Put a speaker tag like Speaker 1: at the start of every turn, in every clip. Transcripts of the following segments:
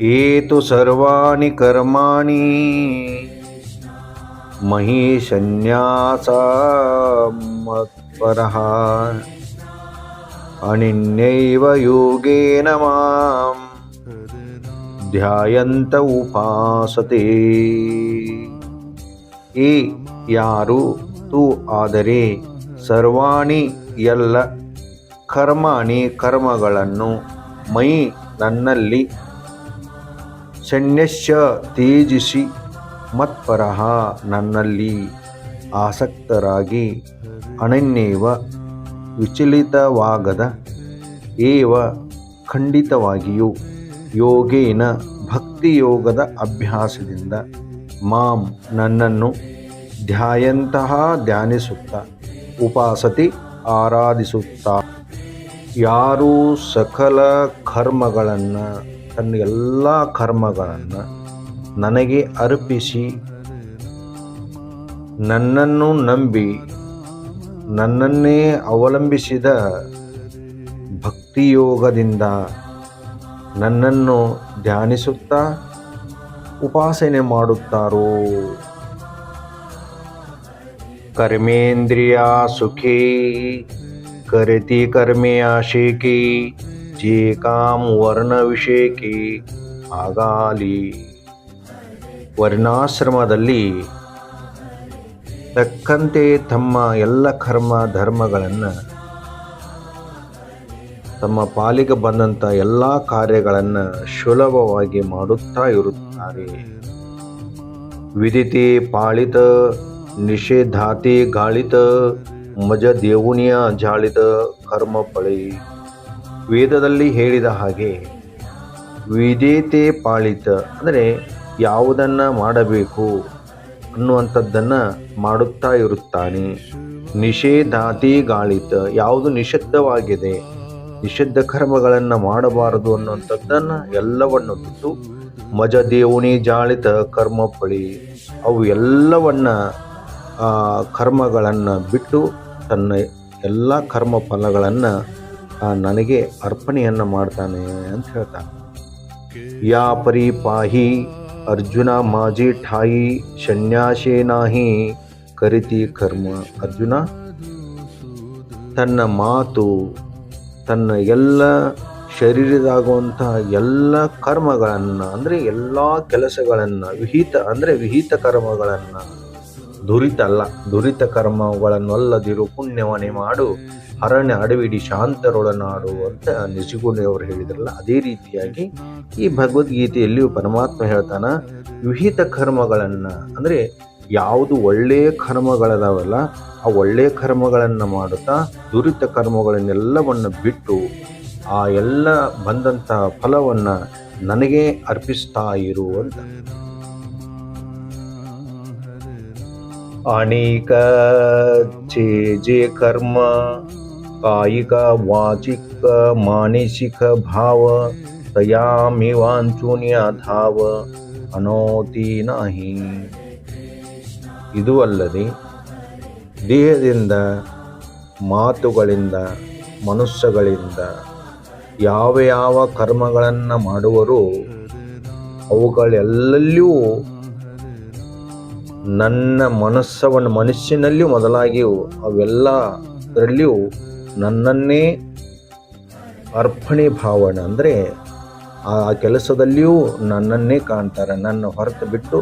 Speaker 1: ಏತು ಸರ್ವಾಣಿ ಕರ್ಮಾಣಿ. ಮಹೀಶನ್ಯಾಸ ಅನಿನ್ಯವ ಯೋಗೇನ ಮಾಂ. ಧ್ಯಾಯಂತ ಉಪಾಸತೆ. ಈ ಯಾರು ತು ಆದರೆ ಸರ್ವಾಣಿ ಎಲ್ಲ ಕರ್ಮಾಣಿ ಕರ್ಮಗಳನ್ನು ಮೈ ನನ್ನಲ್ಲಿ ಸನ್ಯಸ್ಯ ತೇಜಿಸಿ ಮತ್ಪರಹ ನನ್ನಲ್ಲಿ ಆಸಕ್ತರಾಗಿ ಅನನ್ಯವ ವಿಚಲಿತವಾಗದ ಏವ ಖಂಡಿತವಾಗಿಯೂ ಯೋಗೇನ ಭಕ್ತಿಯೋಗದ ಅಭ್ಯಾಸದಿಂದ ಮಾಂ ನನ್ನನ್ನು ಧ್ಯಾಯಂತಹ ಧ್ಯಾನಿಸುತ್ತ ಉಪಾಸತಿ ಆರಾಧಿಸುತ್ತಾ. ಯಾರೂ ಸಕಲ ಕರ್ಮಗಳನ್ನು ತನ್ನ ಎಲ್ಲ ಕರ್ಮಗಳನ್ನು ನನಗೆ ಅರ್ಪಿಸಿ, ನನ್ನನ್ನು ನಂಬಿ, ನನ್ನನ್ನೇ ಅವಲಂಬಿಸಿದ ಭಕ್ತಿಯೋಗದಿಂದ ನನ್ನನ್ನು ಧ್ಯಾನಿಸುತ್ತಾ ಉಪಾಸನೆ ಮಾಡುತ್ತಾರೋ? ಕರ್ಮೇಂದ್ರಿಯ ಸುಖೀ, ಕರಿತಿ ಕರ್ಮೇಯ ಶೇಖಿ जे काम ವರ್ಣ ವಿಷೇಕಿ ಆಗಾಲಿ ವರ್ಣಾಶ್ರಮದಲ್ಲಿ ತಕ್ಕಂತೆ ತಮ್ಮ ಎಲ್ಲ ಕರ್ಮ ಧರ್ಮಗಳನ್ನು ತಮ್ಮ ಪಾಲಿಗೆ ಬಂದಂಥ ಎಲ್ಲ ಕಾರ್ಯಗಳನ್ನು ಸುಲಭವಾಗಿ ಮಾಡುತ್ತಾ ಇರುತ್ತಾರೆ ವಿದಿತಿ ಪಾಳಿತ ನಿಷೇಧಾತಿ ಗಾಳಿತ ಮಜ ದೇವುನಿಯ ಜಾಳಿತ ಕರ್ಮ ಪಳಿ ವೇದದಲ್ಲಿ ಹೇಳಿದ ಹಾಗೆ ವೇದೇತೆ ಪಾಳಿತ, ಅಂದರೆ ಯಾವುದನ್ನು ಮಾಡಬೇಕು ಅನ್ನುವಂಥದ್ದನ್ನು ಮಾಡುತ್ತಾ ಇರುತ್ತಾನೆ. ನಿಷೇಧಾತಿ ಗಾಳಿತ, ಯಾವುದು ನಿಷಿದ್ಧವಾಗಿದೆ, ನಿಷಿದ್ಧ ಕರ್ಮಗಳನ್ನು ಮಾಡಬಾರದು ಅನ್ನುವಂಥದ್ದನ್ನು ಎಲ್ಲವನ್ನು ಬಿಟ್ಟು ಮಜ ದೇವನಿ ಜಾಳಿತ ಕರ್ಮ ಪಳಿ ಅವು ಎಲ್ಲವನ್ನ ಕರ್ಮಗಳನ್ನು ಬಿಟ್ಟು ತನ್ನ ಎಲ್ಲ ಕರ್ಮ ಫಲಗಳನ್ನು ನನಗೆ ಅರ್ಪಣೆಯನ್ನು ಮಾಡ್ತಾನೆ ಅಂತ ಹೇಳ್ತಾನೆ. ಯಾ ಪರಿ ಪಾಹಿ ಅರ್ಜುನ ಮಾಜಿ ಠಾಯಿ ಶನ್ಯಾಸೇನಾಹಿ ಕರಿತಿ ಕರ್ಮ. ಅರ್ಜುನ, ತನ್ನ ಮಾತು, ತನ್ನ ಎಲ್ಲ ಶರೀರದಾಗುವಂಥ ಎಲ್ಲ ಕರ್ಮಗಳನ್ನು, ಅಂದರೆ ಎಲ್ಲ ಕೆಲಸಗಳನ್ನು, ವಿಹಿತ, ಅಂದರೆ ವಿಹಿತ ಕರ್ಮಗಳನ್ನು, ದುರಿತ ಅಲ್ಲ, ದುರಿತ ಕರ್ಮಗಳನ್ನಲ್ಲದಿರು ಪುಣ್ಯವನೆ ಮಾಡು. ಅರಣ್ಯ ಅಡವಿಡಿ ಶಾಂತರೊಳನಾಡು ಅಂತ ನಿಜಗುಣಿಯವರು ಹೇಳಿದ್ರಲ್ಲ ಅದೇ ರೀತಿಯಾಗಿ ಈ ಭಗವದ್ಗೀತೆಯಲ್ಲಿಯೂ ಪರಮಾತ್ಮ ಹೇಳ್ತಾನ ವಿಹಿತ ಕರ್ಮಗಳನ್ನು ಅಂದರೆ ಯಾವುದು ಒಳ್ಳೆಯ ಕರ್ಮಗಳದಾವಲ್ಲ ಆ ಒಳ್ಳೆಯ ಕರ್ಮಗಳನ್ನು ಮಾಡುತ್ತಾ ದುರಿತ ಕರ್ಮಗಳನ್ನೆಲ್ಲವನ್ನು ಬಿಟ್ಟು ಆ ಎಲ್ಲ ಬಂದಂಥ ಫಲವನ್ನು ನನಗೆ ಅರ್ಪಿಸ್ತಾ ಇರು ಅಂತ ಅನೇಕ जे जे कर्म ಕಾಯಿಕ, ವಾಚಿಕ, ಮಾನಸಿಕ ಭಾವ ತಯಾಮಿ ವಾಂಚುನ್ಯ ಧಾವ, ಅನೋತಿ ನಾಹಿ. ಇದು ಅಲ್ಲದೆ, ದೇಹದಿಂದ, ಮಾತುಗಳಿಂದ, ಮನುಷ್ಯಗಳಿಂದ, ಯಾವ ಯಾವ ಕರ್ಮಗಳನ್ನು ಮಾಡುವರು, ಅವುಗಳೆಲ್ಲಲ್ಲಿಯೂ ನನ್ನ ಮನಸ್ಸವನ್ನು ಮನಸ್ಸಿನಲ್ಲಿಯೂ ಮೊದಲಾಗಿಯೂ ಅವೆಲ್ಲದರಲ್ಲಿಯೂ ನನ್ನನ್ನೇ ಅರ್ಪಣೆ ಭಾವನೆ ಅಂದರೆ ಆ ಕೆಲಸದಲ್ಲಿಯೂ ನನ್ನನ್ನೇ ಕಾಣ್ತಾರೆ, ನನ್ನ ಹೊರತು ಬಿಟ್ಟು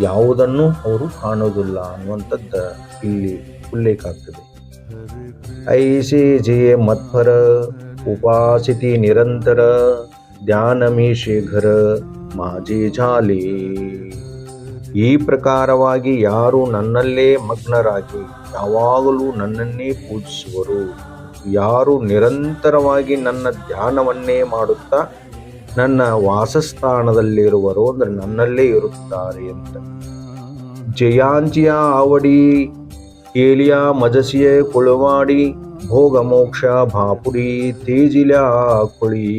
Speaker 1: ಯಾವುದನ್ನು ಅವರು ಕಾಣೋದಿಲ್ಲ ಅನ್ನುವಂಥದ್ದು ಇಲ್ಲಿ ಉಲ್ಲೇಖ ಆಗ್ತದೆ. ಐ ಸಿ ಜೆ ಮತ್ಪರ, ಉಪಾಸಿತಿ ನಿರಂತರ ಧ್ಯಾನಮಿ ಶೇಖರ ಮಾಜಿ ಜಾಲಿ. ಈ ಪ್ರಕಾರವಾಗಿ ಯಾರು ನನ್ನಲ್ಲೇ ಮಗ್ನರಾಗಿ ಯಾವಾಗಲೂ ನನ್ನನ್ನೇ ಪೂಜಿಸುವರು. ಯಾರು ನಿರಂತರವಾಗಿ ನನ್ನ ಧ್ಯಾನವನ್ನೇ ಮಾಡುತ್ತಾ ನನ್ನ ವಾಸಸ್ಥಾನದಲ್ಲಿರುವರು ಅಂದರೆ ನನ್ನಲ್ಲೇ ಇರುತ್ತಾರೆ ಅಂತ. ಜಯಾಂಜಿಯ ಆವಡಿ ಕೇಲಿಯ ಮಜಸಿಯ ಕುಳವಾಡಿ, ಭೋಗ ಮೋಕ್ಷ ಭಾಪುಡಿ, ತೇಜಿಲ ಕುಳಿ.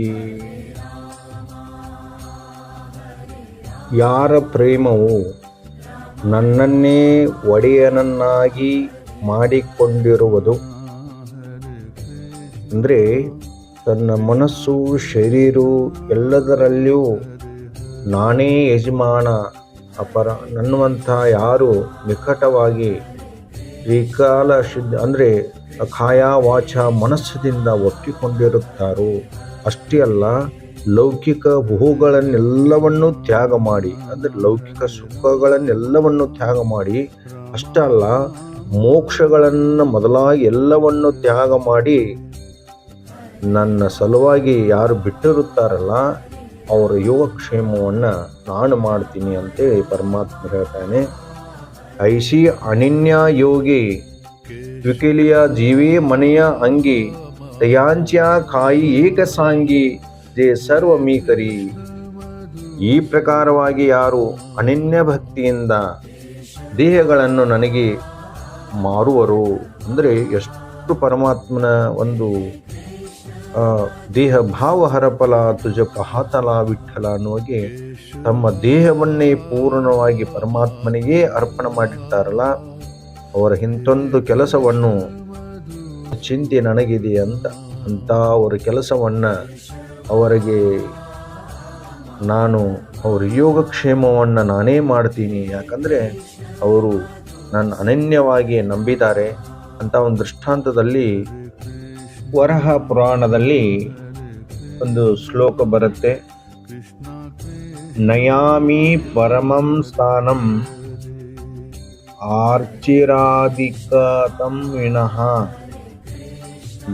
Speaker 1: ಯಾರ ಪ್ರೇಮವು ನನ್ನನ್ನೇ ಒಡೆಯನನ್ನಾಗಿ ಮಾಡಿಕೊಂಡಿರುವುದು? ಅಂದರೆ ತನ್ನ ಮನಸ್ಸು, ಶರೀರ ಎಲ್ಲದರಲ್ಲಿಯೂ ನಾನೇ ಯಜಮಾನ, ಅಪರ ನನ್ನುವಂಥ ಯಾರು ನಿಕಟವಾಗಿ ತ್ರಿಕಾಲ ಶುದ್ಧ, ಅಂದರೆ ಕಾಯ ವಾಚ ಮನಸ್ಸದಿಂದ ಒಪ್ಪಿಕೊಂಡಿರುತ್ತಾರೋ, ಅಷ್ಟೇ ಅಲ್ಲ, ಲೌಕಿಕ ಭೂಗಳನ್ನೆಲ್ಲವನ್ನು ತ್ಯಾಗ ಮಾಡಿ, ಅಂದರೆ ಲೌಕಿಕ ಸುಖಗಳನ್ನೆಲ್ಲವನ್ನು ತ್ಯಾಗ ಮಾಡಿ, ಅಷ್ಟೇ ಅಲ್ಲ, ಮೋಕ್ಷಗಳನ್ನು ಮೊದಲಾಗಿ ಎಲ್ಲವನ್ನು ತ್ಯಾಗ ಮಾಡಿ ನನ್ನ ಸಲುವಾಗಿ ಯಾರು ಬಿಟ್ಟಿರುತ್ತಾರಲ್ಲ, ಅವರ ಯೋಗಕ್ಷೇಮವನ್ನು ನಾನು ಮಾಡ್ತೀನಿ ಅಂತೇಳಿ ಪರಮಾತ್ಮ ಹೇಳ್ತಾನೆ. ಐಶಿ ಅನಿನ್ಯ ಯೋಗಿ ದ್ವಿಕಿಲಿಯ ಜೀವಿ ಮನೆಯ ಅಂಗಿ ದಯಾಂಚ್ಯ ಕಾಯಿ ಏಕಸಾಂಗಿ ಜೇ ಸರ್ವ ಮೀಕರಿ ಈ ಪ್ರಕಾರವಾಗಿ ಯಾರು ಅನನ್ಯ ಭಕ್ತಿಯಿಂದ ದೇಹಗಳನ್ನು ನನಗೆ ಮಾರುವರು. ಅಂದರೆ ಎಷ್ಟು ಪರಮಾತ್ಮನ ಒಂದು ದೇಹ ಭಾವ ಹರಪಲ ತುಜ ಪಹಾತಲ ವಿಠಲ ಅನ್ನುವಾಗೆ ತಮ್ಮ ದೇಹವನ್ನೇ ಪೂರ್ಣವಾಗಿ ಪರಮಾತ್ಮನಿಗೆ ಅರ್ಪಣೆ ಮಾಡಿರ್ತಾರಲ್ಲ, ಅವರ ಇಂಥೊಂದು ಕೆಲಸವನ್ನು ಚಿಂತೆ ನನಗಿದೆ ಅಂತ ಅಂತ ಅವರ ಕೆಲಸವನ್ನು ಅವರಿಗೆ ನಾನು ಅವರ ಯೋಗಕ್ಷೇಮವನ್ನು ನಾನೇ ಮಾಡ್ತೀನಿ, ಯಾಕಂದರೆ ಅವರು ನನ್ನ ಅನನ್ಯವಾಗಿ ನಂಬಿದ್ದಾರೆ ಅಂತ ಒಂದು ದೃಷ್ಟಾಂತದಲ್ಲಿ ವರಹ ಪುರಾಣದಲ್ಲಿ ಒಂದು ಶ್ಲೋಕ ಬರುತ್ತೆ. ನಯಾಮಿ ಪರಮಂ ಸ್ಥಾನಂ ಆರ್ಚಿರಾಧಿಕತಂ ವಿನಃ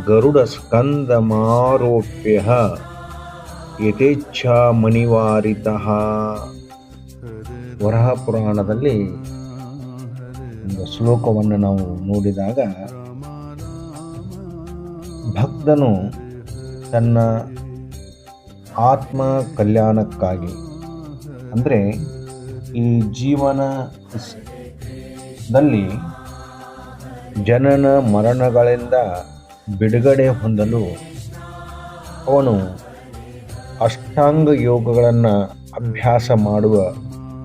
Speaker 1: ಗರುಡ ಸ್ಕಂದಮಾರೋಪ್ಯ ಯಥೇಚ್ಛಾ ಮಣಿವಾರಿತ. ವರಹ ಪುರಾಣದಲ್ಲಿ ಒಂದು ಶ್ಲೋಕವನ್ನು ನಾವು ನೋಡಿದಾಗ ಭಕ್ತನು ತನ್ನ ಆತ್ಮ ಕಲ್ಯಾಣಕ್ಕಾಗಿ. ಅಂದರೆ ಈ ಜೀವನ ಸ್- ದಲ್ಲಿ ಜನನ ಮರಣಗಳಿಂದ ಬಿಡುಗಡೆ ಹೊಂದಲು ಅವನು ಅಷ್ಟಾಂಗ ಯೋಗಗಳನ್ನು ಅಭ್ಯಾಸ ಮಾಡುವ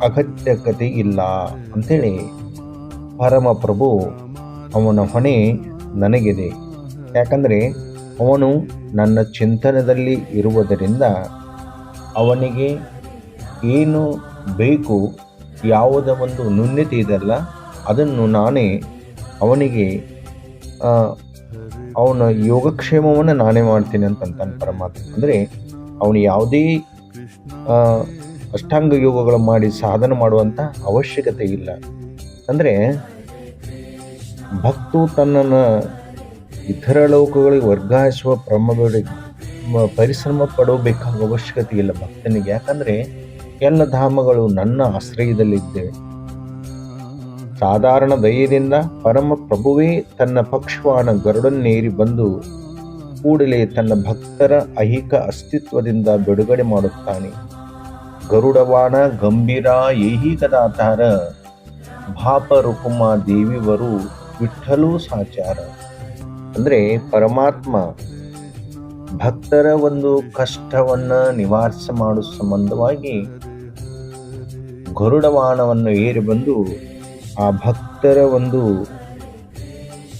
Speaker 1: ಅಗತ್ಯಕತೆ ಇಲ್ಲ ಅಂಥೇಳಿ ಪರಮಪ್ರಭು ಅವನ ಹೊಣೆ ನನಗಿದೆ. ಯಾಕಂದರೆ ಅವನು ನನ್ನ ಚಿಂತನದಲ್ಲಿ ಇರುವುದರಿಂದ ಅವನಿಗೆ ಏನು ಬೇಕು, ಯಾವುದೇ ಒಂದು ನ್ಯೂನ್ಯತೆ ಇದೆಲ್ಲ ಅದನ್ನು ನಾನೇ ಅವನಿಗೆ ಅವನ ಯೋಗಕ್ಷೇಮವನ್ನು ನಾನೇ ಮಾಡ್ತೀನಿ ಅಂತಂತಾನೆ ಪರಮಾತ್ಮ. ಅಂದರೆ ಅವನು ಯಾವುದೇ ಅಷ್ಟಾಂಗ ಯೋಗಗಳು ಮಾಡಿ ಸಾಧನೆ ಮಾಡುವಂಥ ಅವಶ್ಯಕತೆ ಇಲ್ಲ. ಅಂದರೆ ಭಕ್ತು ತನ್ನನ್ನು ಇತರ ಲೋಕಗಳಿಗೆ ವರ್ಗಾಯಿಸುವ ಪ್ರಮಗಳಿಗೆ ಮ- ಪರಿಶ್ರಮ ಪಡಬೇಕಾದ ಅವಶ್ಯಕತೆ ಇಲ್ಲ ಭಕ್ತನಿಗೆ. ಯಾಕಂದರೆ ಎಲ್ಲ ಧಾಮಗಳು ನನ್ನ ಆಶ್ರಯದಲ್ಲಿದ್ದೇವೆ. ಸಾಧಾರಣ ದಯದಿಂದ ಪರಮ ಪ್ರಭುವೇ ತನ್ನ ಪಕ್ಷವಾನ ಗರುಡನ್ನೇರಿ ಬಂದು ಕೂಡಲೇ ತನ್ನ ಭಕ್ತರ ಐಹಿಕ ಅಸ್ತಿತ್ವದಿಂದ ಬಿಡುಗಡೆ ಮಾಡುತ್ತಾನೆ. ಗರುಡವಾನ ಗಂಭೀರ ಏಹಿಕದಾತಾರ ಭಾಪ ರುಕುಮ ದೇವಿವರು ವಿಠಲೂ ಸಾಚಾರ ಅಂದರೆ ಪರಮಾತ್ಮ ಭಕ್ತರ ಒಂದು ಕಷ್ಟವನ್ನು ನಿವಾರಿಸ ಮಾಡುವ ಸಂಬಂಧವಾಗಿ ಗರುಡವಾಣವನ್ನು ಏರಿ ಬಂದು ಆ ಭಕ್ತರ ಒಂದು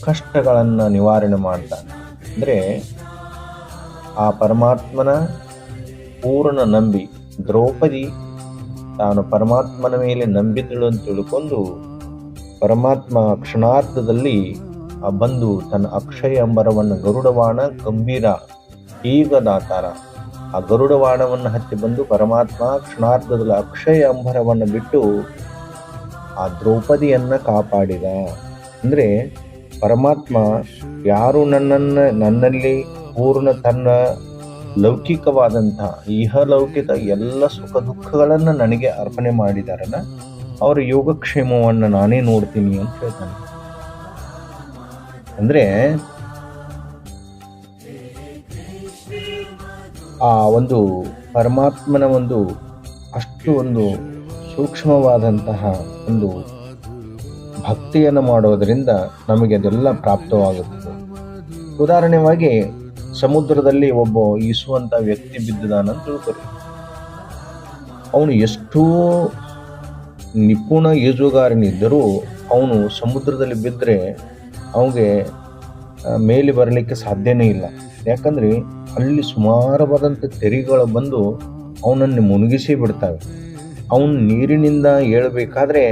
Speaker 1: ಕಷ್ಟಗಳನ್ನು ನಿವಾರಣೆ ಮಾಡ್ತಾನೆ. ಅಂದರೆ ಆ ಪರಮಾತ್ಮನ ಪೂರ್ಣ ನಂಬಿ, ದ್ರೌಪದಿ ತಾನು ಪರಮಾತ್ಮನ ಮೇಲೆ ನಂಬಿದಳು ಅಂತ ತಿಳ್ಕೊಂಡು ಪರಮಾತ್ಮ ಕ್ಷಣಾರ್ಧದಲ್ಲಿ ಆ ಬಂದು ತನ್ನ ಅಕ್ಷಯ ಅಂಬರವನ್ನು ಗರುಡವಾಣ, ಗಂಭೀರ ಈಗ ಆ ಗರುಡವಾಣವನ್ನು ಹತ್ತಿ ಬಂದು ಪರಮಾತ್ಮ ಕ್ಷಣಾರ್ಧದಲ್ಲಿ ಅಕ್ಷಯ ಅಂಬರವನ್ನು ಬಿಟ್ಟು ಆ ದ್ರೌಪದಿಯನ್ನು ಕಾಪಾಡಿದ. ಅಂದರೆ ಪರಮಾತ್ಮ ಯಾರು ನನ್ನನ್ನು, ನನ್ನಲ್ಲಿ ಪೂರ್ಣ ತನ್ನ ಲೌಕಿಕವಾದಂಥ ಇಹಲೌಕಿಕ ಎಲ್ಲ ಸುಖ ದುಃಖಗಳನ್ನು ನನಗೆ ಅರ್ಪಣೆ ಮಾಡಿದಾರಲ್ಲ, ಅವರ ಯೋಗಕ್ಷೇಮವನ್ನು ನಾನೇ ನೋಡ್ತೀನಿ ಅಂತ ಹೇಳ್ತಾನೆ. ಅಂದರೆ ಆ ಒಂದು ಪರಮಾತ್ಮನ ಒಂದು ಅಷ್ಟು ಒಂದು ಸೂಕ್ಷ್ಮವಾದಂತಹ ಒಂದು ಭಕ್ತಿಯನ್ನು ಮಾಡೋದರಿಂದ ನಮಗೆ ಅದೆಲ್ಲ ಪ್ರಾಪ್ತವಾಗುತ್ತದೆ. ಉದಾಹರಣೆವಾಗಿ ಸಮುದ್ರದಲ್ಲಿ ಒಬ್ಬ ಈಸುವಂಥ ವ್ಯಕ್ತಿ ಬಿದ್ದಿದಾನಂತ ತಿಳ್ಕೊರಿ. ಅವನು ಎಷ್ಟೋ ನಿಪುಣ ಈಜುಗಾರನಿದ್ದರೂ ಅವನು ಸಮುದ್ರದಲ್ಲಿ ಬಿದ್ದರೆ ಅವನಿಗೆ ಆ, ಮೇಲೆ ಬರಲಿಕ್ಕೆ ಸಾಧ್ಯನೇ ಇಲ್ಲ. ಯಾಕಂದರೆ ಅಲ್ಲಿ ಸುಮಾರವಾದಂಥ ತೆರಿಗಳು ಬಂದು ಅವನನ್ನು ಮುನುಗಿಸಿ ಬಿಡ್ತವೆ. ಅವನು ನೀರಿನಿಂದ ಏಳಬೇಕಾದ್ರೆ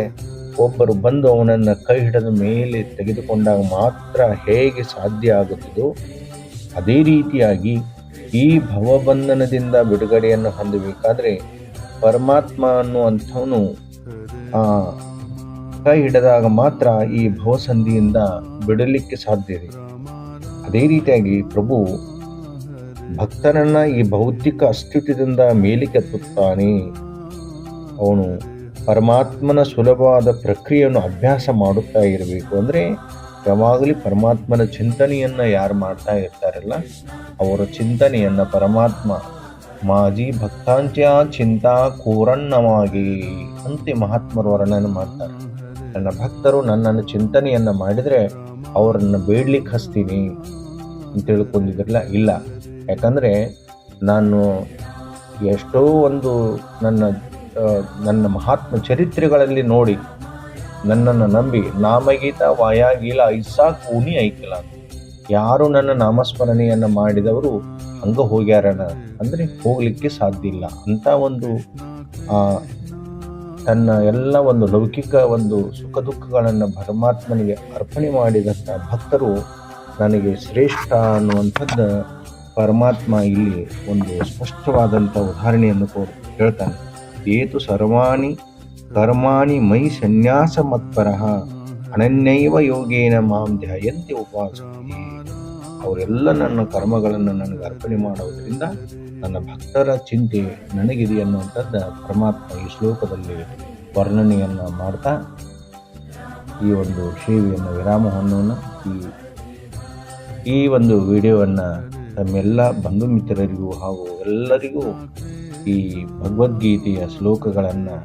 Speaker 1: ಒಬ್ಬರು ಬಂದು ಅವನನ್ನು ಕೈ ಹಿಡಿದ ಮೇಲೆ ತೆಗೆದುಕೊಂಡಾಗ ಮಾತ್ರ ಹೇಗೆ ಸಾಧ್ಯ ಆಗುತ್ತದೋ ಅದೇ ರೀತಿಯಾಗಿ ಈ ಭವಬಂಧನದಿಂದ ಬಿಡುಗಡೆಯನ್ನು ಹೊಂದಬೇಕಾದ್ರೆ ಪರಮಾತ್ಮ ಅನ್ನುವಂಥವನು ಕೈ ಹಿಡಿದಾಗ ಮಾತ್ರ ಈ ಭವಸಂಧಿಯಿಂದ ಬಿಡಲಿಕ್ಕೆ ಸಾಧ್ಯ ಇದೆ ಅದೇ ರೀತಿಯಾಗಿ ಪ್ರಭು ಭಕ್ತರನ್ನ ಈ ಭೌತಿಕ ಅಸ್ತಿತ್ವದಿಂದ ಮೇಲಿಕೆತ್ತುತ್ತಾನೆ ಅವನು ಪರಮಾತ್ಮನ ಸುಲಭವಾದ ಪ್ರಕ್ರಿಯೆಯನ್ನು ಅಭ್ಯಾಸ ಮಾಡುತ್ತಾ ಇರಬೇಕು. ಅಂದರೆ ಯಾವಾಗಲೂ ಪರಮಾತ್ಮನ ಚಿಂತನೆಯನ್ನು ಯಾರು ಮಾಡ್ತಾ ಇರ್ತಾರಲ್ಲ, ಅವರ ಚಿಂತನೆಯನ್ನು ಪರಮಾತ್ಮ, ಮಾಜಿ ಭಕ್ತಾಂತ್ಯ ಚಿಂತಾ ಕೂರಣ್ಣವಾಗಿ ಅಂತೆ ಮಹಾತ್ಮರು ವರ್ಣನೆ ಮಾಡ್ತಾರೆ. ನನ್ನ ಭಕ್ತರು ನನ್ನನ್ನು ಚಿಂತನೆಯನ್ನು ಮಾಡಿದರೆ ಅವರನ್ನು ಬೇಡ್ಲಿಕ್ಕೆ ಹಚ್ತೀನಿ ಅಂತ ತಿಳ್ಕೊಂಡಿದ್ರಲ್ಲ? ಇಲ್ಲ. ಯಾಕಂದರೆ ನಾನು ಎಷ್ಟೋ ಒಂದು ನನ್ನ ನನ್ನ ಮಹಾತ್ಮ ಚರಿತ್ರೆಗಳಲ್ಲಿ ನೋಡಿ ನನ್ನನ್ನು ನಂಬಿ ನಾಮಗೀತ, ವಾಯಾಗೀಲ ಐಸಾ ಕೂನಿ ಐಕಿಲ್ಲ ಯಾರು ನನ್ನ ನಾಮಸ್ಮರಣೆಯನ್ನು ಮಾಡಿದವರು ಹಂಗೆ ಹೋಗ್ಯಾರಣ ಅಂದರೆ ಹೋಗಲಿಕ್ಕೆ ಸಾಧ್ಯ ಇಲ್ಲ. ಅಂತ ಒಂದು ತನ್ನ ಎಲ್ಲ ಒಂದು ಲೌಕಿಕ ಒಂದು ಸುಖ ದುಃಖಗಳನ್ನು ಪರಮಾತ್ಮನಿಗೆ ಅರ್ಪಣೆ ಮಾಡಿದಂಥ ಭಕ್ತರು ನನಗೆ ಶ್ರೇಷ್ಠ ಅನ್ನುವಂಥದ್ದು ಪರಮಾತ್ಮ ಇಲ್ಲಿ ಒಂದು ಸ್ಪಷ್ಟವಾದಂಥ ಉದಾಹರಣೆಯನ್ನು ಕೋ ಹೇಳ್ತಾನೆ. ಏತು ಸರ್ವಾಣಿ ಕರ್ಮಾಣಿ ಮೈ ಸನ್ಯಾಸ ಮತ್ಪರಃ ಅನನ್ಯೈವ ಯೋಗೇನ ಮಾಂ ಧ್ಯಾಯಂತೆ ಉಪಾಸನೆ ಅವರೆಲ್ಲ ನನ್ನ ಕರ್ಮಗಳನ್ನು ನನಗೆ ಅರ್ಪಣೆ ಮಾಡುವುದರಿಂದ ನನ್ನ ಭಕ್ತರ ಚಿಂತೆ ನನಗಿದೆ ಅನ್ನುವಂಥದ್ದು ಪರಮಾತ್ಮ ಈ ಶ್ಲೋಕದಲ್ಲಿ ವರ್ಣನೆಯನ್ನು ಮಾಡ್ತಾ ಈ ಒಂದು ಸೇವೆಯನ್ನು ವಿರಾಮ ಹೊನ್ನೋಣ ಈ ಈ ಒಂದು ವಿಡಿಯೋವನ್ನು ತಮ್ಮೆಲ್ಲ ಬಂಧು ಮಿತ್ರರಿಗೂ ಹಾಗೂ ಎಲ್ಲರಿಗೂ ಈ ಭಗವದ್ಗೀತೆಯ ಶ್ಲೋಕಗಳನ್ನು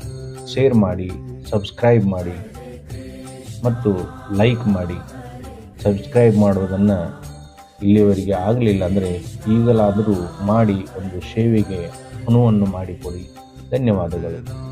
Speaker 1: ಶೇರ್ ಮಾಡಿ, ಸಬ್ಸ್ಕ್ರೈಬ್ ಮಾಡಿ ಮತ್ತು ಲೈಕ್ ಮಾಡಿ. ಸಬ್ಸ್ಕ್ರೈಬ್ ಮಾಡುವುದನ್ನು ಇಲ್ಲಿಯವರೆಗೆ ಆಗಲಿಲ್ಲ ಅಂದರೆ ಈಗಲಾದರೂ ಮಾಡಿ ಒಂದು ಸೇವೆಗೆ ಅನುವನ್ನು ಮಾಡಿಕೊಡಿ. ಧನ್ಯವಾದಗಳು.